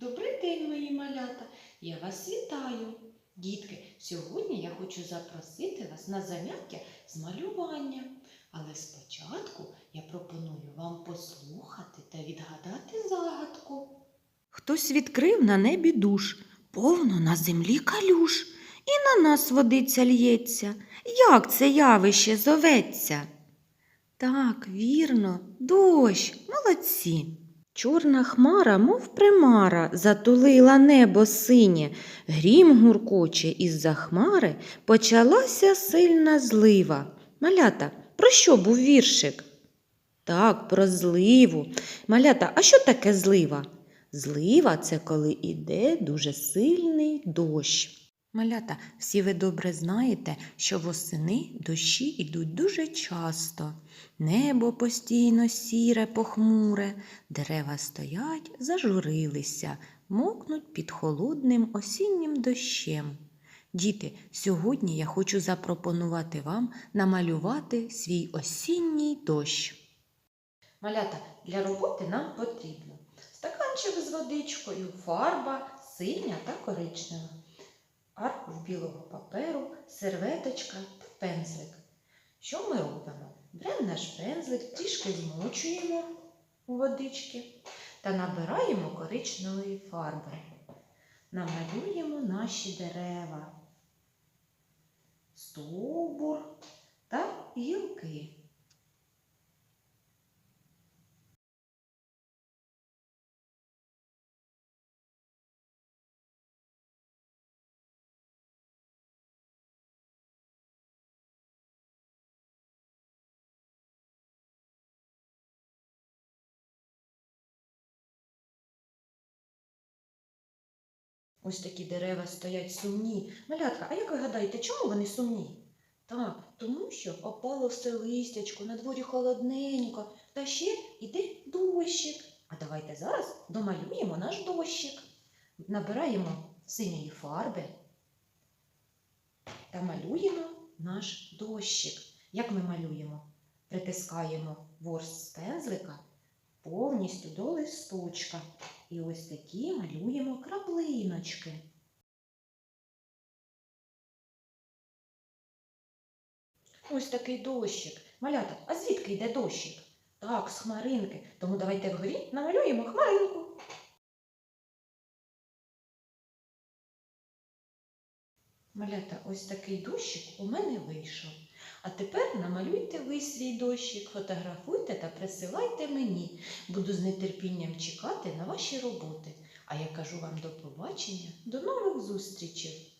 Добрий день, мої малята! Я вас вітаю. Дітки, сьогодні я хочу запросити вас на заняття з малювання. Але спочатку я пропоную вам послухати та відгадати загадку. Хтось відкрив на небі душ, повно на землі калюш, і на нас водиця лється. Як це явище зоветься? Так, вірно, дощ, молодці. Чорна хмара, мов примара, затулила небо синє, грім гуркоче із-за хмари почалася сильна злива. Малята, про що був віршик? Так, про зливу. Малята, а що таке злива? Злива це коли іде дуже сильний дощ. Малята, всі ви добре знаєте, що восени дощі йдуть дуже часто. Небо постійно сіре, похмуре, дерева стоять, зажурилися, мокнуть під холодним осіннім дощем. Діти, сьогодні я хочу запропонувати вам намалювати свій осінній дощ. Малята, для роботи нам потрібно стаканчик з водичкою, фарба синя та коричнева, аркуш білого паперу, серветочка та пензлик. Що ми робимо? Беремо наш пензлик, трішки змочуємо у водички та набираємо коричневої фарби. Намалюємо наші дерева, стовбур Ось такі дерева стоять сумні. Малятка, а як ви гадаєте, чому вони сумні? Так, тому що опало все листячко, на дворі холодненько, та ще йде дощик. А давайте зараз домалюємо наш дощик. Набираємо синьої фарби та малюємо наш дощик. Як ми малюємо? Притискаємо ворс з пензлика повністю до листочка. І ось такі малюємо краплиночки. Ось такий дощик. Малята, а звідки йде дощик? Так, з хмаринки. Тому давайте вгорі намалюємо хмаринку. Малята, ось такий дощик у мене вийшов. А тепер намалюйте ви свій дощик, фотографуйте та присилайте мені. Буду з нетерпінням чекати на ваші роботи. А я кажу вам до побачення, до нових зустрічей!